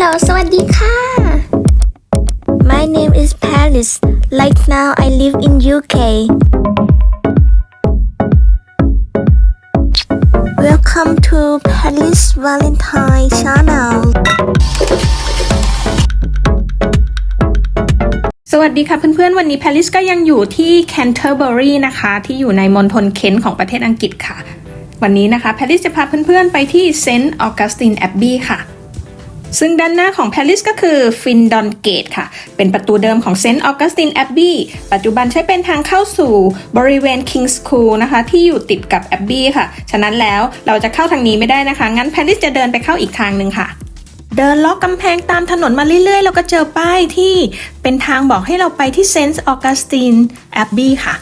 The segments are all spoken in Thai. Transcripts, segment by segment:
Hello สวัสดีค่ะ My name is Paris Right now I live in UK Welcome to Paris Valentine Channel สวัสดีค่ะเพื่อนๆ วันนี้แพริสก็ยังอยู่ที่แคนเทอร์เบอรีนะคะ ที่อยู่ในมณฑลเคนต์ของประเทศอังกฤษค่ะ วันนี้นะคะแพริสจะพาเพื่อนๆ ไปที่เซนต์ออกัสตินแอบบี้ค่ะ ซึ่งด้านหน้าของแพริสก็คือฟินดอนเกตค่ะ เป็นประตูเดิมของเซนต์ออกัสตินแอบบี้ปัจจุบันใช้เป็นทางเข้าสู่บริเวณคิงส์คูลนะคะ ที่อยู่ติดกับแอบบี้ค่ะ ฉะนั้นแล้วเราจะเข้าทางนี้ไม่ได้นะคะ งั้นแพริสจะเดินไปเข้าอีกทางหนึ่งค่ะ เดินลาะกกำแพงตามถนนมาเรื่อยๆ เราก็เจอป้ายที่เป็นทางบอกให้เราไปที่เซนต์ออกัสตินแอบบี้ค่ะ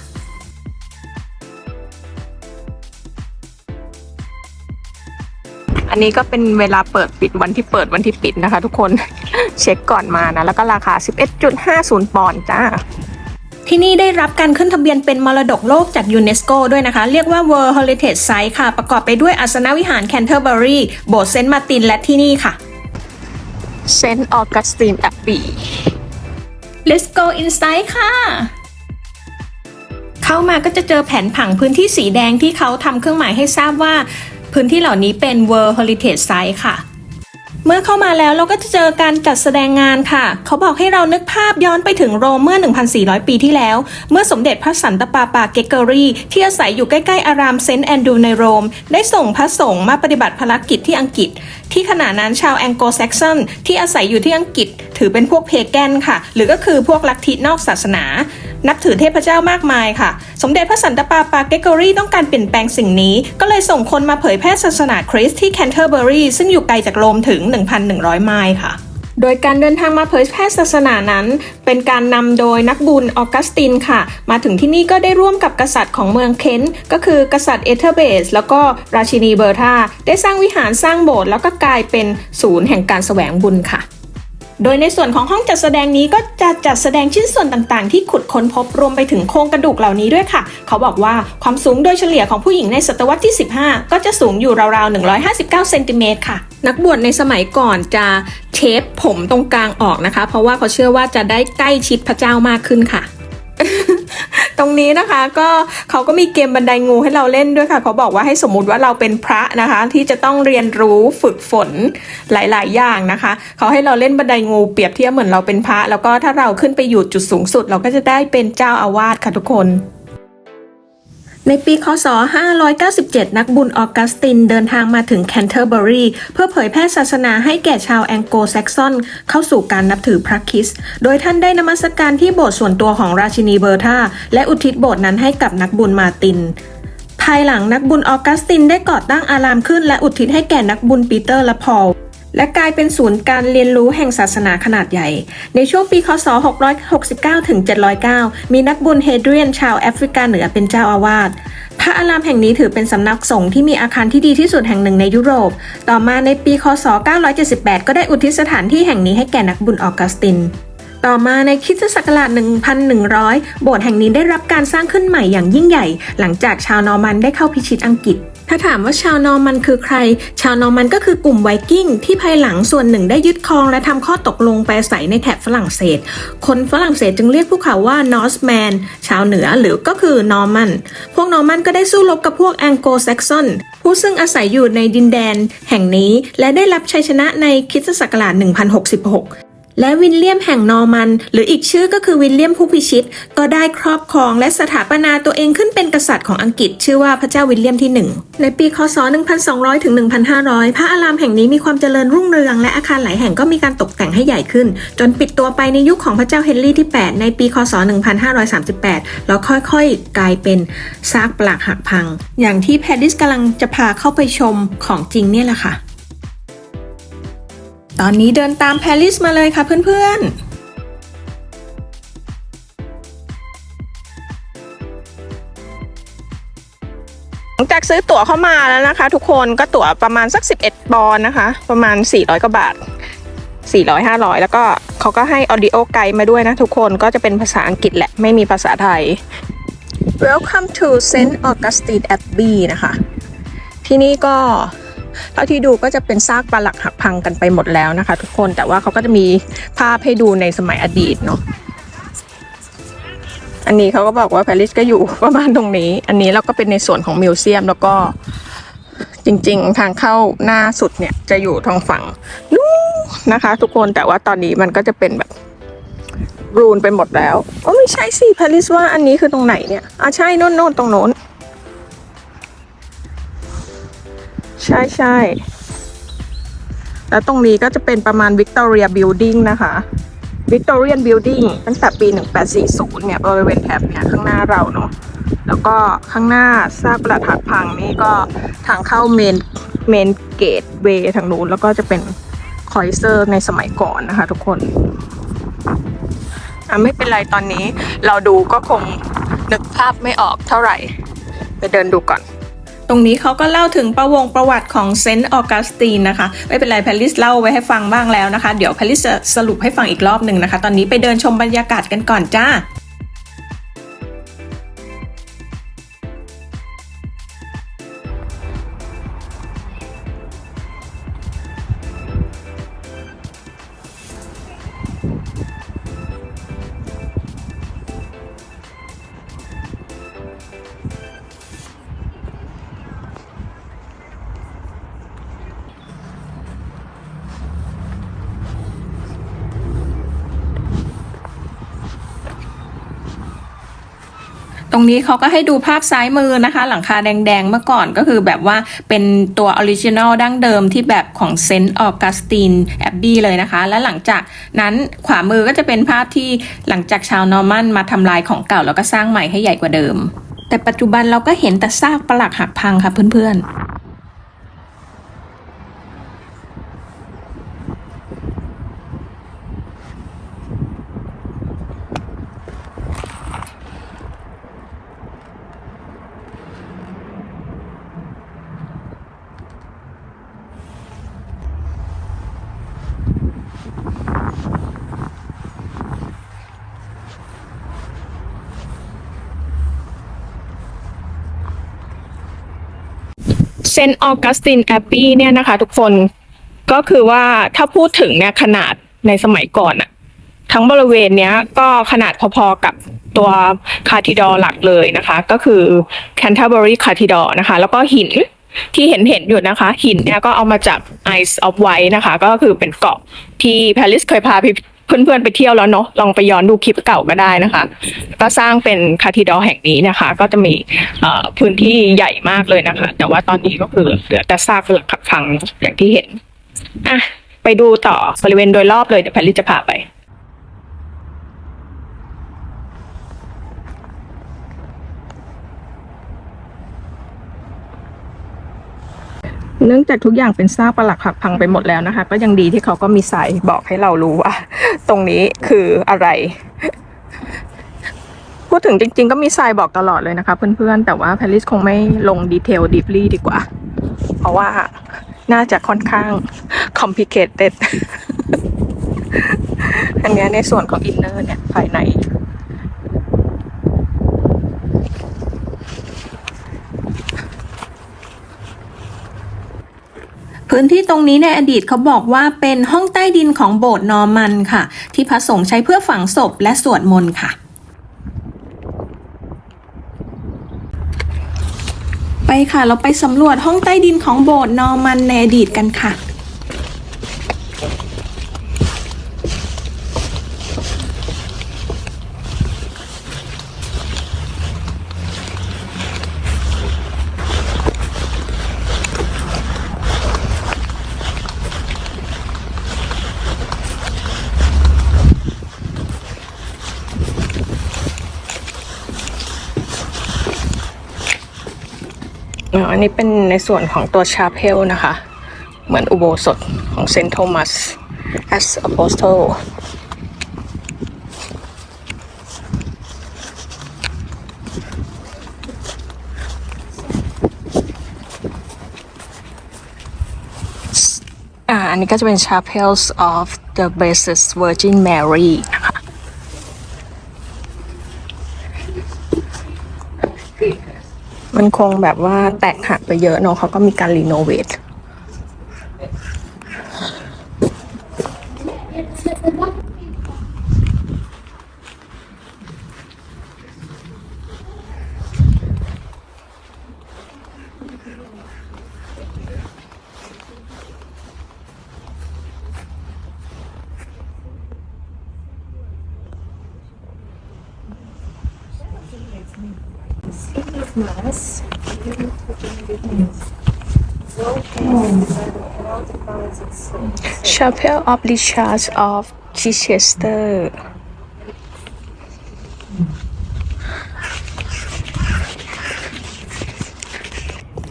อันนี้ก็เป็นเวลาเปิดปิดวันที่เปิดวันที่ปิดนะคะ ทุกคนเช็คก่อนมานะ แล้วก็ราคา 11.50 ปอนด์จ้าที่นี่ได้รับการขึ้นทะเบียนเป็นมรดกโลกจากยูเนสโกด้วยนะคะ เรียกว่า World Heritage Site ค่ะ ประกอบไปด้วยอัสนวิหารแคนเทอร์เบอรีโบสถ์เซนต์มาร์ตินและที่นี่ค่ะเซนต์ออกัสตินแอบบี Let's go inside ค่ะ เข้ามาก็จะเจอแผนผังพื้นที่สีแดงที่เขาทำเครื่องหมายให้ทราบว่า พื้นที่เหล่านี้เป็น World Heritage Site ค่ะ เมื่อเข้ามาแล้วเราก็จะเจอการจัดแสดงงานค่ะ เขาบอกให้เรานึกภาพย้อนไปถึงโรมเมื่อ 1,400 ปีที่แล้ว เมื่อสมเด็จพระสันตะปาปาเกเกอรี่ ที่อาศัยอยู่ใกล้ๆ อารามเซนต์แอนดรูในโรม ได้ส่งพระสงฆ์มาปฏิบัติภารกิจที่อังกฤษ ที่ขณะนั้นชาวแองโกลแซกซอนที่อาศัยอยู่ที่อังกฤษ ถือเป็นพวกเพแกนค่ะ หรือก็คือพวกลัทธินอกศาสนา นับถือเทพเจ้ามากมายค่ะ สมเด็จพระสันตะปาปาเกกอรี่ต้องการเปลี่ยนแปลงสิ่งนี้ ก็เลยส่งคนมาเผยแพร่ศาสนาคริสต์ที่แคนเทอร์เบอรีซึ่งอยู่ไกลจากโรมถึง 1,100 ไมล์ค่ะโดยการเดินทางมาเผยแพร่ศาสนานั้น เป็นการนำโดยนักบุญออกัสตินค่ะ มาถึงที่นี่ก็ได้ร่วมกับกษัตริย์ของเมืองเคนต์ก็คือกษัตริย์เอเธอร์เบส แล้วก็ราชินีเบอร์ธาได้สร้างวิหารสร้างโบสถ์แล้วก็กลายเป็นศูนย์แห่งการแสวงบุญค่ะ โดยในส่วนของห้องจัดแสดงนี้ก็จะจัดแสดงชิ้นส่วนต่างๆ ที่ขุดค้นพบรวมไปถึงโครงกระดูกเหล่านี้ด้วยค่ะ เขาบอกว่าความสูงโดยเฉลี่ยของผู้หญิงในศตวรรษที่ 15 ก็จะสูงอยู่ราวๆ 159 เซนติเมตรค่ะ นักบวชในสมัยก่อนจะเทปผมตรงกลางออกนะคะ เพราะว่าเขาเชื่อว่าจะได้ใกล้ชิดพระเจ้ามากขึ้นค่ะ ตรงนี้นะคะก็เขาก็มีเกมบันไดงูให้เราเล่นด้วยค่ะ เขาบอกว่าให้สมมุติว่าเราเป็นพระนะคะ ที่จะต้องเรียนรู้ฝึกฝนหลาย ๆ อย่างนะคะ เขาให้เราเล่นบันไดงูเปรียบเทียบเหมือนเราเป็นพระ แล้วก็ถ้าเราขึ้นไปอยู่จุดสูงสุด เราก็จะได้เป็นเจ้าอาวาสค่ะทุกคน ในปีคศ 597 นักบุญออกัสตินเดินทางมาถึงแคนเทอร์เบอรีเพื่อเผยแพร่ศาสนาให้แก่ชาวแองโกลแซกซอน เข้าสู่การนับถือพระคริสต์ โดยท่านได้นมัสการที่โบสถ์ส่วนตัวของราชินีเบอร์ธาและอุทิศโบสถ์นั้นให้กับนักบุญมาตินภายหลังนักบุญออกัสตินได้ก่อตั้งอารามขึ้นและอุทิศให้แก่นักบุญปีเตอร์และพอล และกลายเป็นศูนย์การเรียนรู้แห่งศาสนาขนาดใหญ่ ในช่วงปีคศ 669 ถึง 709 มีนักบุญเฮเดรียนชาวแอฟริกาเหนือเป็นเจ้าอาวาสพระอารามแห่งนี้ถือเป็นสำนักสงฆ์ที่มีอาคารที่ดีที่สุดแห่งหนึ่งในยุโรป ต่อมาในปีคศ 978 ก็ได้อุทิศสถานที่แห่งนี้ให้แก่นักบุญออกัสติน ต่อมาในคริสตศักราช 1100 โบสถ์แห่งนี้ได้รับการสร้างขึ้นใหม่อย่างยิ่งใหญ่ หลังจากชาวนอร์มันได้เข้าพิชิตอังกฤษ ถ้าถามว่าชาวนอร์มันคือใคร ชาวนอร์มันก็คือกลุ่มไวกิ้งที่ภายหลังส่วนหนึ่งได้ยึดครองและทำข้อตกลงไปอาศัยในแถบฝรั่งเศส คนฝรั่งเศสจึงเรียกพวกเขาว่านอร์สแมนชาวเหนือหรือก็คือนอร์มัน พวกนอร์มันก็ได้สู้รบกับพวกแองโกลแซกซอนผู้ซึ่งอาศัยอยู่ในดินแดน แห่งนี้และได้รับชัยชนะในคิสตศักราช1066 และวิลเลียมแห่งนอร์มัน หรืออีกชื่อก็คือวิลเลียมผู้พิชิต ก็ได้ครอบครองและสถาปนาตัวเองขึ้นเป็นกษัตริย์ของอังกฤษ ชื่อว่าพระเจ้าวิลเลียมที่ 1 ในปีคศ 1200 ถึง 1500 พระอารามแห่งนี้มีความเจริญรุ่งเรือง และอาคารหลายแห่งก็มีการตกแต่งให้ใหญ่ขึ้น จนปิดตัวไปในยุคของพระเจ้าเฮนรี่ที่ 8 ในปีคศ 1538 แล้วค่อยๆ กลายเป็นซากปลักหักพัง อย่างที่แพรดิสกำลังจะพาเข้าไปชมของจริงเนี่ยแหละค่ะ ตอนนี้เดินตามแพรริสมาเลยค่ะเพื่อนๆหลังจากซื้อตั๋วเข้ามาแล้วนะคะ ทุกคนก็ตั๋วประมาณสัก 11 ปอนด์นะคะ ประมาณ 400 กว่าบาท 400 500 แล้วก็เขาก็ให้ออดิโอไกด์มาด้วยนะทุกคนก็จะเป็นภาษาอังกฤษแหละ ไม่มีภาษาไทย Welcome to Saint Augustine Abbey นะคะ ที่นี่ก็ เท่าที่ดูก็จะเป็นซากปรักหักหักพังกันไปหมดแล้วนะคะ ทุกคนแต่ว่าเขาก็จะมีภาพให้ดูในสมัยอดีตเนาะอันนี้เขาก็บอกว่าปารีสก็อยู่ประมาณตรงนี้ อันนี้เราก็เป็นในส่วนของมิวเซียมแล้วก็จริง ๆ ทางเข้าหน้าสุดเนี่ยจะอยู่ทางฝั่งนู้นนะคะ ทุกคนแต่ว่าตอนนี้มันก็จะเป็นแบบรูนไปหมดแล้วโอ้ไม่ใช่สิแพาริสว่าอันนี้คือตรงไหนเนี่ยอะใช่โน่นโน่นตรงโน้น ช่ใช่แล้วตรงนี้ก็จะเป็นประมาณ Victoria Building นะคะ Victorian Building ตั้งแต่ปี 1840 เนี่ยบริเวณแถบเนี่ยข้างหน้าเราเนาะแล้วก็ข้างหน้าซากปรักหักพังนี่ก็ทางเข้าเมนเมนเกตเวย์ทางนู้นแล้วก็จะเป็นคอยเซอร์ในสมัยก่อนนะคะทุกคนอะไม่เป็นไรตอนนี้เราดูก็คงนึกภาพไม่ออกเท่าไหร่ ไปเดินดูก่อน ตรงนี้เขาก็เล่าถึงประวงประวัติของเซนต์ออกัสตินนะคะ ไม่เป็นไรแพลิสเล่าไว้ให้ฟังบ้างแล้วนะคะ เดี๋ยวแพลิสจะสรุปให้ฟังอีกรอบหนึ่งนะคะ ตอนนี้ไปเดินชมบรรยากาศกันก่อนจ้า รงนี้เขาก็ให้ดูภาพซ้ายมือนะคะ หลังคาแดงๆเมื่อก่อนก็คือแบบว่าเป็นตัวออริจินอลดั้งเดิมที่แบบของเซนต์ออกัสตินแอบบี้เลยนะคะ และหลังจากนั้นขวามือก็จะเป็นภาพที่หลังจากชาวนอร์มันมาทำลายของเก่าแล้วก็สร้างใหม่ให้ใหญ่กว่าเดิม แต่ปัจจุบันเราก็เห็นแต่ซากปรักหักพังค่ะเพื่อนๆ เซนต์ออกัสตินแอบบี้เนี่ยนะคะ ทุกคนก็คือว่าถ้าพูดถึงเนี่ยขนาดในสมัยก่อนอะทั้งบริเวณเนี้ยก็ขนาดพอๆกับตัวคาทิดอหลักเลยนะคะ ก็คือแคนเทอร์เบอรีคาทิดอนะคะ แล้วก็หินที่เห็นเห็นๆอยู่นะคะ หินเนี่ยก็เอามาจาก Ice of White นะคะ ก็คือเป็นเกาะที่แพริสเคยพาพ เพื่อนๆไปเที่ยวแล้วเนาะลองไปย้อนดูคลิปเก่าก็ได้นะคะ ก็สร้างเป็นคาทิดอแห่งนี้นะคะ ก็จะมีพื้นที่ใหญ่มากเลยนะคะ แต่ว่าตอนนี้ก็คือเหลือแต่ซากหลักขับฟังอย่างที่เห็นอะไปดูต่อบริเวณโดยรอบเลยเดี๋ยวแพลลี่จะพาไป เนื่องจากทุกอย่างเป็นซากปรักหักพังไปหมดแล้วนะคะ ก็ยังดีที่เขาก็มีสายบอกให้เรารู้ว่า ตรงนี้คืออะไร พูดถึงจริง ๆ ก็มีทรายบอกตลอดเลยนะคะ เพื่อนๆ แต่ว่าแพริสคงไม่ลงดีเทลดีฟลี่ดีกว่า เพราะว่าน่าจะค่อนข้าง complicated อันนี้ในส่วนของอินเนอร์เนี่ยภายใน พื้นที่ตรงนี้ในอดีตเขาบอกว่าเป็นห้องใต้ดินของโบสถ์นอร์มันค่ะ ที่พระสงฆ์ใช้เพื่อฝังศพและสวดมนต์ค่ะไปค่ะ เราไปสำรวจห้องใต้ดินของโบสถ์นอร์มันในอดีตกันค่ะ อันนี้เป็นในส่วนของตัวชาเพลนะคะ เหมือนอุโบสถของเซนต์โทมัส as apostle อ่าอันนี้ก็จะเป็น chapels of the Blessed Virgin Mary นะคะ มันคงแบบว่าแตกหักไปเยอะเนอะเขาก็มีการรีโนเวท Chapel of the Church of Chichester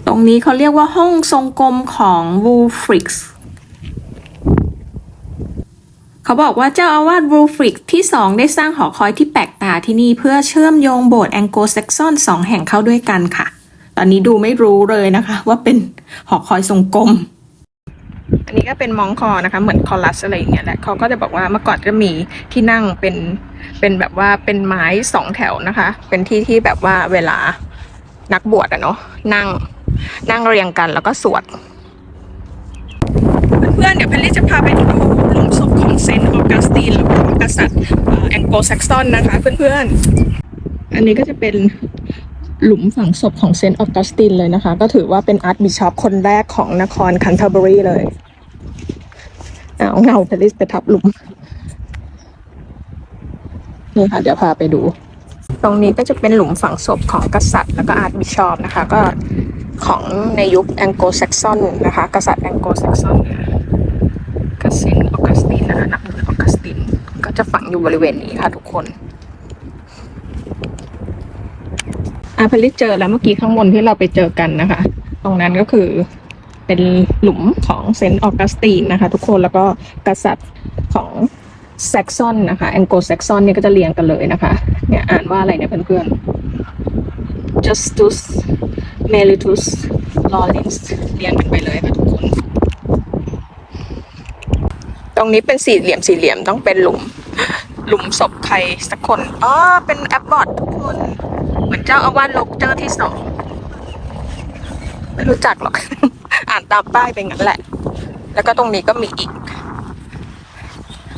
ตรงนี้เขาเรียกว่าห้องทรงกลมของ w o l f r i x เขาบอกว่าเจ้าอาวาส w o l f r i x ที่สองได้สร้างหอคอยที่แปลกตาที่นี่เพื่อเชื่อมโยงโบสถ์แองโกลแซกซอนสองแห่งเข้าด้วยกันค่ะ ตอนนี้ดูไม่รู้เลยนะคะ ว่าเป็นหอคอยทรงกลม อันนี้ก็เป็นมองคอนะคะ เหมือนคอรัสอะไรอย่างเงี้ยแหละเขาก็จะบอกว่าเมื่อก่อนจะมีที่นั่งเป็นเป็นแบบว่าเป็นไม้สองแถวนะคะ เป็นที่ที่แบบว่าเวลานักบวชอะเนาะนั่งนั่งเรียงกันแล้วก็สวด เพื่อนๆเดี๋ยวเพลลี่จะพาไปดูหลุมศพของ เซนต์ออกัสตินหรือว่ากษัตริย์แองโกลแซกซอนนะคะเพื่อนๆ อันนี้ก็จะเป็นหลุมฝังศพของเซนต์ออกัสตินเลยนะคะ ก็ถือว่าเป็นอาร์ตบิชอปคนแรกของนครคันเทอร์เบอรีเลยเอาเงาเพลิสไปทับหลุมนี่ค่ะเดี๋ยวพาไปดู ตรงนี้ก็จะเป็นหลุมฝังศพของกษัตริย์แล้วก็อาร์ตบิชอปนะคะ ก็ของในยุคแองโกลแซกซอนนะคะ กษัตริย์แองโกลแซกซอนกษัตริย์ออกัสติ นะคะนักบุญออกัสติน ก็จะฝังอยู่บริเวณนี้ค่ะทุกคนอาพลิตเจอแล้วเมื่อกี้ข้างบนที่เราไปเจอกันนะคะ ตรงนั้นก็คือเป็นหลุมของเซนต์ออกัสตินนะคะ ทุกคนแล้วก็กษัตริย์ของแซกซอนนะคะแองโกลแซกซอนเนี่ยก็จะเรียงกันเลยนะคะ เนี่ยอ่านว่าอะไรเนี่ยเพื่อนๆ Justus Mellitus Lawrence เรียงกันไปเลยค่ะทุกคน ตรงนี้เป็นสี่เหลี่ยมสี่เหลี่ยมต้องเป็นหลุม หลุมศพใครสักคนอ๋อเป็นแอปบอททุกคนเหมือนเจ้าอาวาสลกเจอร์ที่สองไม่รู้จักหรอก อ่านตามป้ายเป็นงั้นแหละ แล้วก็ตรงนี้ก็มีอีก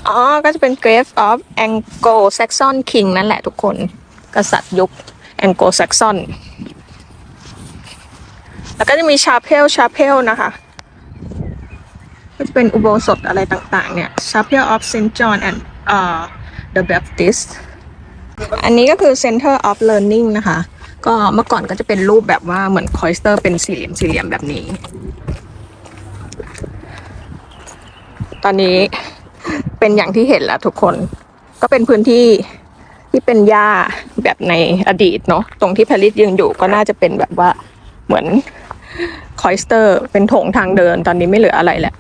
อ๋อ ก็จะเป็น Grave of Anglo-Saxon King นั่นแหละทุกคน กษัตริย์ยุค Anglo-Saxon แล้วก็จะมีชาเพลชาเพลนะคะ ก็จะเป็นอุโบสถอะไรต่างๆ เนี่ย Chapel of Saint John and uh, the Baptist อันนี้ก็คือ Center of Learning นะคะ ก็เมื่อก่อนก็จะเป็นรูปแบบว่าเหมือนคอยสเตอร์เป็นสี่เหลี่ยมสี่เหลี่ยมแบบนี้ ตอนนี้เป็นอย่างที่เห็นแล้วทุกคน ก็เป็นพื้นที่ที่เป็นหญ้าแบบในอดีตเนาะ ตรงที่พลิตยืนอยู่ก็น่าจะเป็นแบบว่าเหมือน คอยสเตอร์ เป็นโถงทางเดินตอนนี้ไม่เหลืออะไรแหละ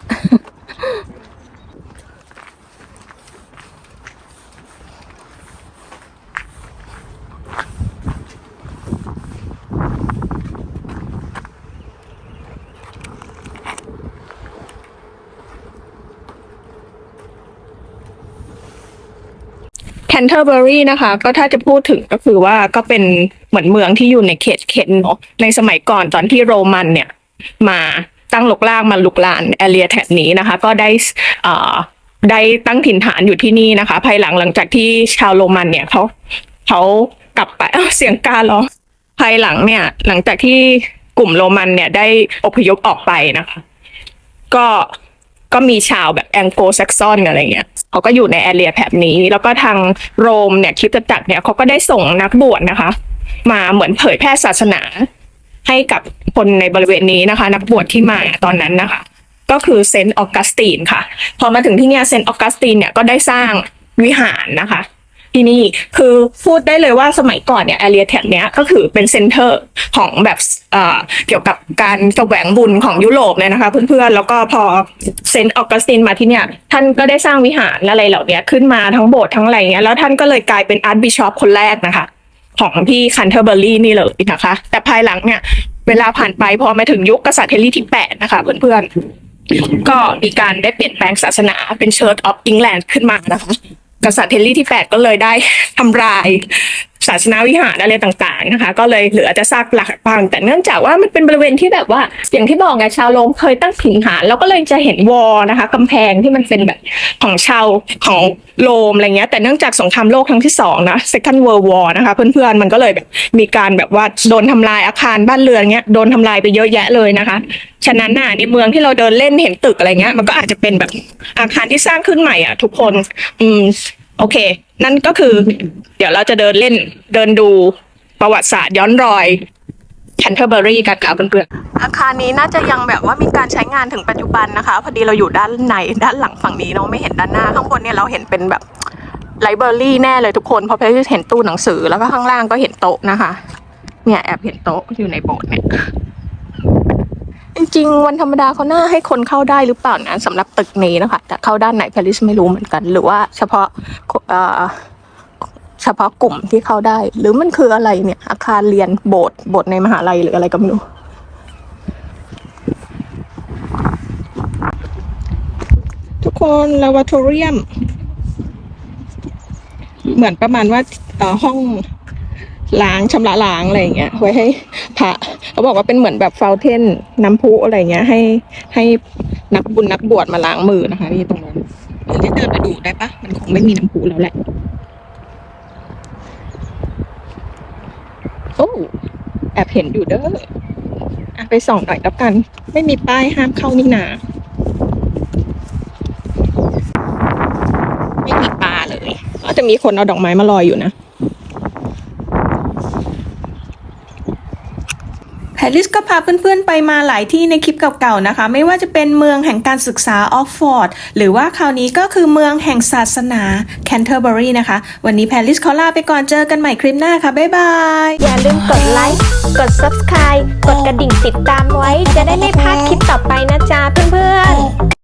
แคนเทอร์เบอรีนะคะก็ถ้าจะพูดถึงก็คือว่าก็เป็นเหมือนเมืองที่อยู่ในเขตเคนเนาะในสมัยก่อนตอนที่โรมันเนี่ย มาตั้งหลกลากมาลุกลานแอเรียแถบนี้นะคะ ก็ได้เอ่อได้ตั้งถิ่นฐานอยู่ที่นี่นะคะ ภายหลังหลังจากที่ชาวโรมันเนี่ยเขาเขากลับไปเสียงการร้องภายหลังเนี่ย หลังจากที่กลุ่มโรมันเนี่ยได้อพยพออกไปนะคะ ก็ก็มีชาวแบบแองโกลแซกซอนอะไรเงี้ยเขาก็อยู่ในแอเรียแถบนี้ แล้วก็ทางโรมเนี่ยคริสตจักรเนี่ยเขาก็ได้ส่งนักบวชนะคะ มาเหมือนเผยแพร่ศาสนา ให้กับคนในบริเวณนี้นะคะ นักบวชที่มาตอนนั้นนะคะ ก็คือเซนต์ออกัสตินค่ะ พอมาถึงที่เนี่ยเซนต์ออกัสตินเนี่ยก็ได้สร้างวิหารนะคะที่นี่คือพูดได้เลยว่าสมัยก่อนเนี่ยแอเรียแถบเนี้ยก็คือเป็นเซ็นเตอร์ของแบบเอ่อเกี่ยวกับการแสวงบุญของยุโรปเลยนะคะเพื่อนๆ แล้วก็พอเซนต์ออกัสตินมาที่เนี่ยท่านก็ได้สร้างวิหารอะไรเหล่านี้ขึ้นมาทั้งโบสถ์ทั้งอะไรเงี้ยแล้วท่านก็เลยกลายเป็นอาร์ตบิชอปคนแรกนะคะ ของที่คันเทอร์เบอรี่นี่เลยนะคะ แต่ภายหลังเนี่ย เวลาผ่านไปพอมาถึงยุคกษัตริย์เฮนรี่ที่แปดนะคะเพื่อนๆ ก็มีการได้เปลี่ยนแปลงศาสนาเป็นเชิร์ดออฟอิงแลนด์ขึ้นมานะคะ กษัตริย์เฮนรี่ที่ 8 ก็เลยได้ทำลายศาสนาวิหารอะไรต่างๆนะคะ ก็เลยเหลือแต่ซากปรักพัง แต่เนื่องจากว่ามันเป็นบริเวณที่แบบว่า อย่างที่บอกไงชาวโรมเคยตั้งถิ่นฐานแล้วก็เลยจะเห็นวอลนะคะกำแพงที่มันเป็นแบบของชาวของโรมอะไรเงี้ย แต่เนื่องจากสงครามโลกครั้งที่สองนะ Second World War นะคะ เพื่อนๆมันก็เลยแบบมีการแบบว่าโดนทำลายอาคารบ้านเรือนเงี้ยโดนทำลายไปเยอะแยะเลยนะคะฉะนั้นน่ะในเมืองที่เราเดินเล่นเห็นตึกอะไรเงี้ย มันก็อาจจะเป็นแบบอาคารที่สร้างขึ้นใหม่อะทุกคน อืม โอเค นั่นก็คือ เดี๋ยวเราจะเดินเล่นเดินดูประวัติศาสตร์ย้อนรอยแคนเทอร์เบอรี่กันค่ะเพื่อนๆอาคารนี้น่าจะยังแบบว่ามีการใช้งานถึงปัจจุบันนะคะ พอดีเราอยู่ด้านในด้านหลังฝั่งนี้เนาะไม่เห็นด้านหน้า ข้างบนเนี่ยเราเห็นเป็นแบบไลบรารีแน่เลยทุกคน เพราะเพชรเห็นตู้หนังสือแล้วก็ข้างล่างก็เห็นโต๊ะนะคะ เนี่ยแอบเห็นโต๊ะอยู่ในโบสถ์เนี่ย จริงๆวันธรรมดาเขาหน่าให้คนเข้าได้หรือเปล่านะสำหรับตึกนี้นะคะ แต่เข้าด้านไหนพาริสไม่รู้เหมือนกัน หรือว่าเฉพาะเฉพาะกลุ่มที่เข้าได้ หรือมันคืออะไรเนี่ย อาคารเรียนโบสถ์โบสถ์ในมหาลัยหรืออะไรก็ไม่รู้ทุกคนลาวาโทเรียม เหมือนประมาณว่าห้องล้างชำระล้างอะไรอย่างเงี้ยไว้ให้พระ เขาบอกว่าเป็นเหมือนแบบฟาเทนน้ำพุอะไรเงี้ย ให้ให้นักบุญนักบวชมาล้างมือนะคะนี่ตรงนั้นเดี๋ยวจะเดินไปดูได้ปะมันคงไม่มีน้ำพุแล้วแหละ โอ้แอบเห็นอยู่เด้ออะไปส่องหน่อยแล้วกัน ไม่มีป้ายห้ามเข้านี่นาไม่มีปลาเลยก็จะมีคนเอาดอกไม้มาลอยอยู่นะ แพรลิสก็พาเพื่อนๆไปมาหลายที่ในคลิปเก่าๆนะคะ ไม่ว่าจะเป็นเมืองแห่งการศึกษาออกฟอร์ดหรือว่าคราวนี้ก็คือเมืองแห่งศาสนาแคนเทอร์เบอรีนะคะ วันนี้แพรลิสขอลาไปก่อนเจอกันใหม่คลิปหน้าค่ะ บ๊ายบาย อย่าลืมกดไลค์กด subscribe กดกระดิ่งติดตามไว้ จะได้ไม่พลาดคลิปต่อไปนะจ๊ะเพื่อนๆ